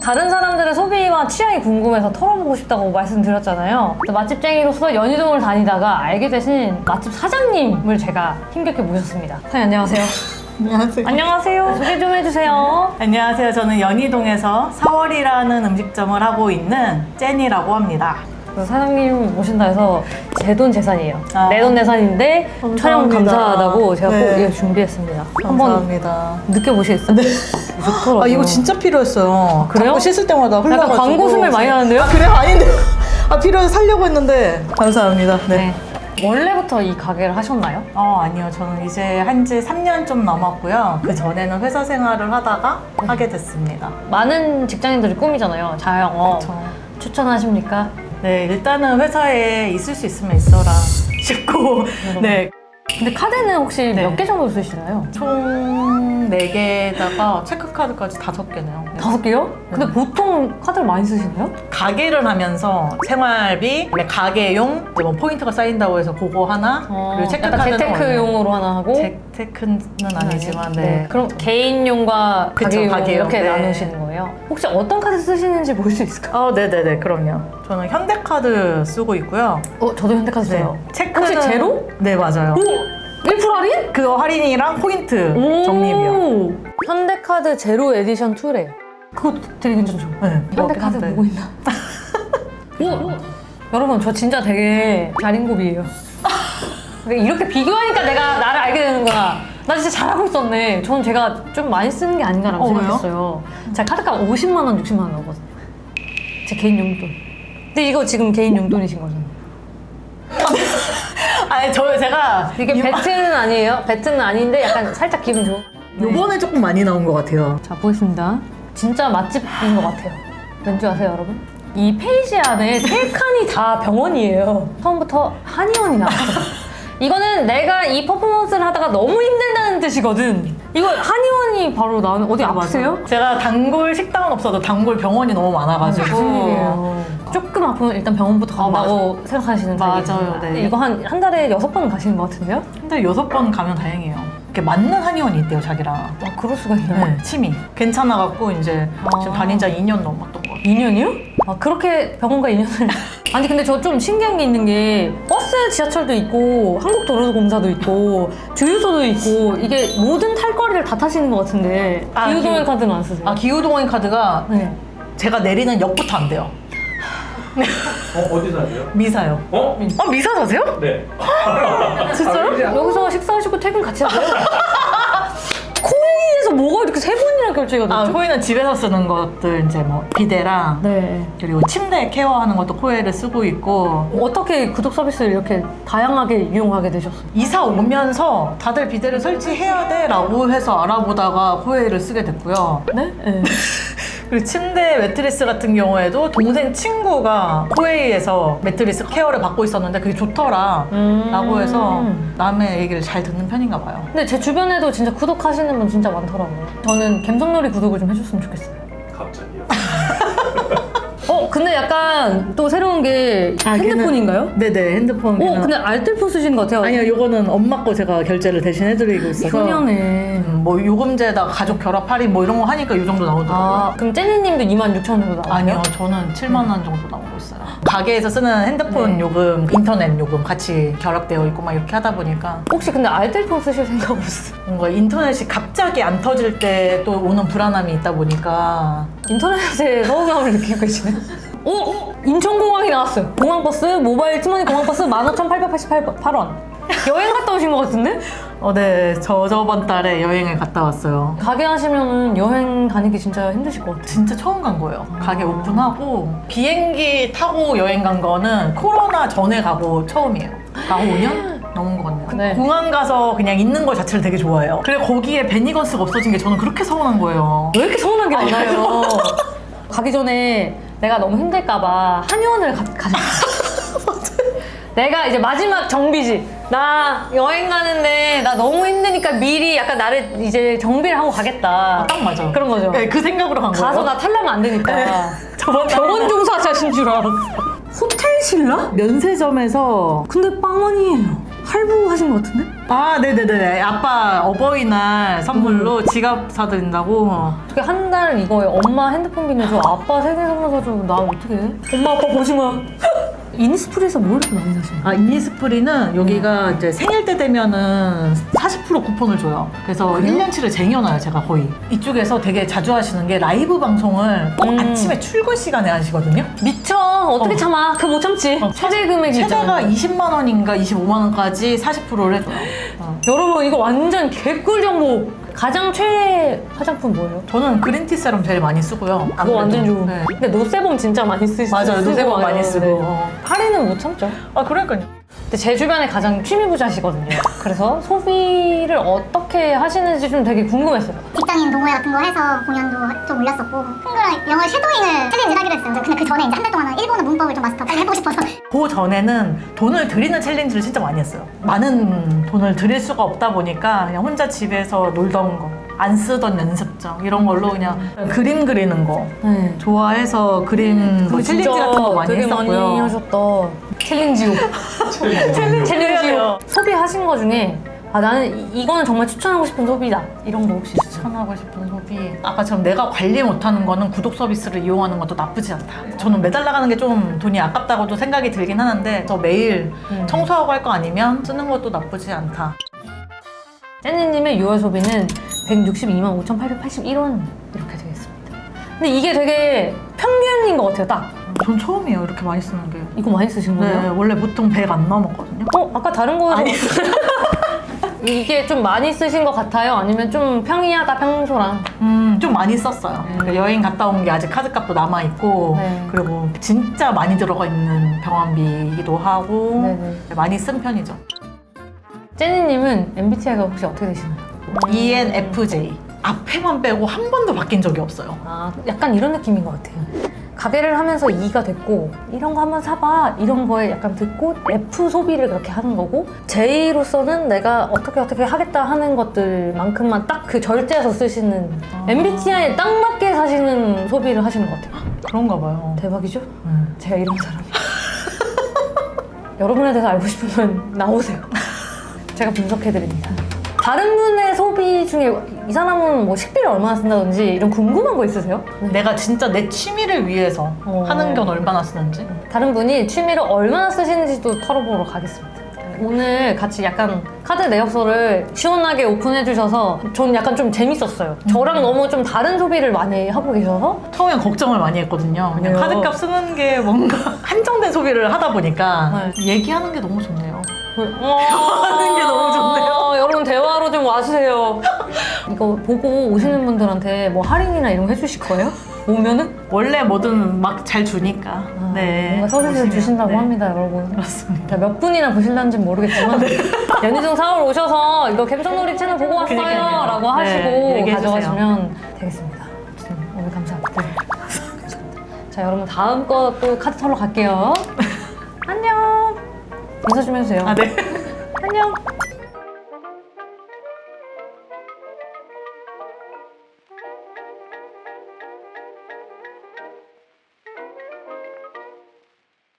다른 사람들의 소비와 취향이 궁금해서 털어보고 싶다고 말씀드렸잖아요. 또 맛집쟁이로서 연희동을 다니다가 알게 되신 맛집 사장님을 제가 힘겹게 모셨습니다. 사장님 안녕하세요. 안녕하세요. 안녕하세요. 소개 좀 해주세요. 안녕하세요. 저는 연희동에서 4월이라는 음식점을 하고 있는 제니라고 합니다. 그래서 사장님 모신다 해서 제 돈 재산이에요. 아. 내돈 재산인데 촬영 감사합니다. 감사하다고 제가 꼭 네. 이거 준비했습니다. 한번 감사합니다. 느껴보시겠어요? 네. 좋더라고요. 아 이거 진짜 필요했어요. 그래요? 자꾸 씻을 때마다 흘러가지고. 약간 광고 스멜 많이 나는데요? 아 그래요? 아닌데. 아 필요해서 살려고 했는데 감사합니다. 네. 네. 원래부터 이 가게를 하셨나요? 어 아니요. 저는 이제 한 지 3년 좀 넘었고요. 그 전에는 회사 생활을 하다가 하게 됐습니다. 많은 직장인들이 꿈이잖아요. 자영업. 그쵸. 추천하십니까? 네 일단은 회사에 있을 수 있으면 있어라 싶고 네. 근데 카드는 혹시 네. 몇 개 정도 쓰시나요? 총 4개에다가 체크카드까지 5개네요. 다섯 개요? 근데 보통 카드를 많이 쓰시나요? 가게를 하면서 생활비, 그다음에 가게용, 이제 뭐 포인트가 쌓인다고 해서 그거 하나, 그리고 어, 약간 체크카드는 재테크용으로 하나 하고 재테크는 아니지만 네. 그럼 개인용과 그쵸, 가게용 가게용, 이렇게 네. 나누시는 거예요? 혹시 어떤 카드 쓰시는지 볼 수 있을까요? 어, 네네네, 그럼요. 저는 현대카드 쓰고 있고요. 어, 저도 현대카드 써요. 체크는 혹시 제로? 네, 맞아요. 오! 1% 할인? 그거 할인이랑 포인트 오! 적립이요. 현대카드 제로 에디션 2래요. 그거 되게 괜찮죠? 네, 현대카드 그렇긴 보고 있나? 오! 여러분 저 진짜 되게 자린고비예요. 이렇게 비교하니까 내가 나를 알게 되는구나. 나 진짜 잘하고 있었네. 저는 제가 좀 많이 쓰는 게 아닌가라고 어, 왜요? 생각했어요. 제가 카드값 50만 원, 60만 원 나오거든요. 제 개인 용돈. 근데 이거 지금 개인 용돈이신 거잖아요. 아니, 저 제가 이게 이- 배트는 아니에요. 배트는 아닌데 약간 살짝 기분 좋은. 요번에 조금 많이 나온 것 같아요. 자 보겠습니다. 진짜 맛집인 것 같아요. 왠지 아세요, 여러분? 이 페이지 안에 세 칸이 다 병원이에요. 처음부터 한의원이 나왔어. 이거는 내가 이 퍼포먼스를 하다가 너무 힘들다는 뜻이거든. 이거 한의원이 바로 나오는 어디 아프세요? 제가 단골 식당은 없어도 단골 병원이 너무 많아가지고. 무슨 일이에요? 조금 아프면 일단 병원부터 간다고 생각하시는 맞아요, 타입이십니다. 네. 근데 이거 한, 한 달에 여섯 번 가시는 것 같은데요? 근데 여섯 번 가면 다행이에요. 이렇게 맞는 한의원이 있대요, 자기랑. 아, 그럴 수가 있나요? 네, 침이. 괜찮아갖고 이제 아. 지금 다닌 지 2년 넘었던 것 같아요. 2년이요? 아 그렇게 병원과 2년을 아니 근데 저 좀 신기한 게 있는 게 버스 지하철도 있고 한국도로공사도 있고 주유소도 있고 이게 모든 탈거리를 다 타시는 것 같은데 아, 기후동행 기후- 카드는 안 쓰세요? 아, 기후동원 카드가 네. 제가 내리는 역부터 안 돼요. 어, 어디 사세요? 미사요. 어? 어, 미사 사세요? 네. 진짜요? 여기서 식사하시고 퇴근 같이 하세요? 코웨이에서 뭐가 이렇게 세 번이 나 결제가 아? 코에는 집에서 쓰는 것들 이제 뭐 비데랑 네. 그리고 침대 케어하는 것도 코에를 쓰고 있고 어떻게 구독 서비스를 이렇게 다양하게 이용하게 되셨어요? 이사 오면서 다들 비데를 설치해야 돼라고 해서 알아보다가 코에를 쓰게 됐고요. 네? 네. 그리고 침대 매트리스 같은 경우에도 동생 친구가 코웨이에서 매트리스 케어를 받고 있었는데 그게 좋더라 음. 라고 해서 남의 얘기를 잘 듣는 편인가 봐요. 근데 제 주변에도 진짜 구독하시는 분 진짜 많더라고요. 저는 갬성놀이 구독을 좀 해줬으면 좋겠어요. 어, 근데 약간 또 새로운 게 아, 핸드폰인가요? 네네 핸드폰. 어, 근데 알뜰폰 쓰시는 것 같아요. 아니요 요거는 엄마 거 제가 결제를 대신 해드리고 있어서 효녀네. 음, 뭐 요금제에다가 가족 결합 할인 뭐 이런 거 하니까 요 정도 나오더라고요. 아, 그럼 젤리님도 2만 6천 정도 나와요? 아니요, 저는 7만 원 정도 나오고 있어요. 가게에서 쓰는 핸드폰 네. 요금, 인터넷 요금 같이 결합되어 있고 막 이렇게 하다 보니까 혹시 근데 알뜰폰 쓰실 생각 없으세요? 뭔가 인터넷이 갑자기 안 터질 때 또 오는 불안함이 있다 보니까 인터넷에 서운함을 느끼고 계시네. 어? 인천공항이 나왔어요. 공항버스, 모바일 티머니 공항버스 15,888원. 여행 갔다 오신 것 같은데? 어, 네, 저 저번 달에 여행을 갔다 왔어요. 가게 하시면 여행 다니기 진짜 힘드실 것 같아요. 진짜 처음 간 거예요. 가게 오픈하고 비행기 타고 여행 간 거는 코로나 전에 가고 처음이에요. 가고 5년 넘은 것 같네요. 네. 공항 가서 그냥 있는 거 자체를 되게 좋아해요. 그래 거기에 베니건스가 없어진 게 저는 그렇게 서운한 거예요. 왜 이렇게 서운한 게 많아요? 가기 전에 내가 너무 힘들까봐 한의원을 가, 가셨어. 내가 이제 마지막 정비지. 나 여행 가는데 나 너무 힘드니까 미리 약간 나를 이제 정비를 하고 가겠다. 아, 딱 맞아. 그런 거죠. 네, 그 생각으로 간 거예요. 가서 나 탈라면 안 되니까. 저번 병원 종사 자신 줄 알았어. 호텔 신라? 면세점에서 근데 빵원이에요. 할부 하신 것 같은데? 아, 네네네. 아빠 어버이날 선물로 지갑 사드린다고. 어떻게 한 달 이거에 엄마 핸드폰 빌려줘 아빠 생일 선물 사줘 나 어떻게 해? 엄마 아빠 보지 마 이니스프리에서 뭘 이렇게 많이 사시나? 아, 이니스프리는 여기가 이제 생일 때 되면은 40% 쿠폰을 줘요. 그래서 1년치를 쟁여놔요, 제가 거의. 이쪽에서 되게 자주 하시는 게 라이브 방송을 꼭 음. 아침에 출근 시간에 하시거든요. 미쳐 어떻게 어. 참아 그거 못 참지 어, 최대 금액이 최대가 있잖아요 20만 원인가 25만 원까지 40%를 해줘요. 어. 여러분 이거 완전 개꿀 정보 가장 최애 화장품 뭐예요? 저는 그린티 세럼 제일 많이 쓰고요. 그거 완전 좋은 네. 근데 노세범 진짜 많이 쓰시죠 맞아요. 노세범 많이 쓰고. 어. 할인은 못 참죠 아, 그러니까요. 근데 제 주변에 가장 취미 부자시거든요 그래서 소비를 어떻게 하시는지 좀 되게 궁금했어요 직장인 동호회 같은 거 해서 공연도 좀 올렸었고 한글화 영어 섀도잉을 챌린지 하기로 했어요. 근데 그 전에 이제 한 달 동안은 일본어 문법을 좀 마스터 빨리 해보고 싶어서 그 전에는 돈을 들이는 챌린지를 진짜 많이 했어요. 많은 돈을 들일 수가 없다 보니까 그냥 혼자 집에서 놀던 거, 안 쓰던 연습장 이런 걸로 그냥 그림 그리는 거 네. 좋아해서 그림 뭐 챌린지 같은 거 많이 되게 했었고요. 많이 하셨다 챌린지요 챌린지요 소비하신 거 중에 아 나는 이- 이거는 정말 추천하고 싶은 소비다 이런 거 혹시 있어요? 추천하고 싶은 소비. 아까처럼 내가 관리 못하는 거는 구독 서비스를 이용하는 것도 나쁘지 않다. 저는 매달 나가는 게 좀 돈이 아깝다고도 생각이 들긴 하는데 저 매일 음. 청소하고 할 거 아니면 쓰는 것도 나쁘지 않다. 쟤네님의 6월 소비는 162만 5,881원 이렇게 되겠습니다. 근데 이게 되게 평균인 것 같아요, 딱. 전 처음이에요 이렇게 많이 쓰는 게. 이거 많이 쓰신 네, 거예요? 원래 보통 100안 넘었거든요. 어? 아까 다른 거에서 아니. 이게 좀 많이 쓰신 것 같아요? 아니면 좀 평이하다 평소랑? 음, 좀 많이 썼어요. 그러니까 여행 갔다 온 게 아직 카드값도 남아 있고, 네. 그리고 진짜 많이 들어가 있는 병원비이기도 하고, 네 네. 많이 쓴 편이죠. 쟤네님은 MBTI가 혹시 어떻게 되시나요? ENFJ. 앞에만 빼고 한 번도 바뀐 적이 없어요. 아, 약간 이런 느낌인 것 같아요. 가게를 하면서 E가 됐고 이런 거 한번 사봐 이런 거에 약간 듣고 F 소비를 그렇게 하는 거고 J로서는 내가 어떻게 어떻게 하겠다 하는 것들만큼만 딱 그 절제해서 쓰시는 아. MBTI에 딱 맞게 사시는 소비를 하시는 것 같아요. 그런가 봐요. 대박이죠? 음. 제가 이런 사람이. 여러분에 대해서 알고 싶으면 나오세요. 제가 분석해드립니다. 다른 분의 소비 중에 이 사람은 뭐 식비를 얼마나 쓴다든지 이런 궁금한 거 있으세요? 내가 진짜 내 취미를 위해서 어. 하는 건 얼마나 쓰는지. 다른 분이 취미를 얼마나 쓰시는지도 털어보러 가겠습니다. 오늘 같이 약간 카드 내역서를 시원하게 오픈해 주셔서 전 약간 좀 재밌었어요. 저랑 너무 좀 다른 소비를 많이 하고 계셔서 처음엔 걱정을 많이 했거든요. 그냥 왜요? 카드값 쓰는 게 뭔가 한정된 소비를 하다 보니까 네. 얘기하는 게 너무 좋네요. 하는 게 너무 좋네요. 여러분 대화로 좀 와주세요. 이거 보고 오시는 분들한테 뭐 할인이나 이런 거 해주실 거예요? 오면은? 원래 뭐든 막 잘 주니까. 아, 네. 뭔가 서비스를 주신다고 네. 합니다, 여러분. 그렇습니다. 자, 몇 분이나 보실런지 모르겠지만 연희동 4월 오셔서 이거 갬성놀이 채널 보고 왔어요 그러니까요. 라고 네, 하시고 얘기해주세요. 가져가시면 되겠습니다. 오늘 감사합니다. 자 여러분 다음 거 또 카드 털러 갈게요. 안녕. 인사 좀 해주세요. 아, 네. 안녕.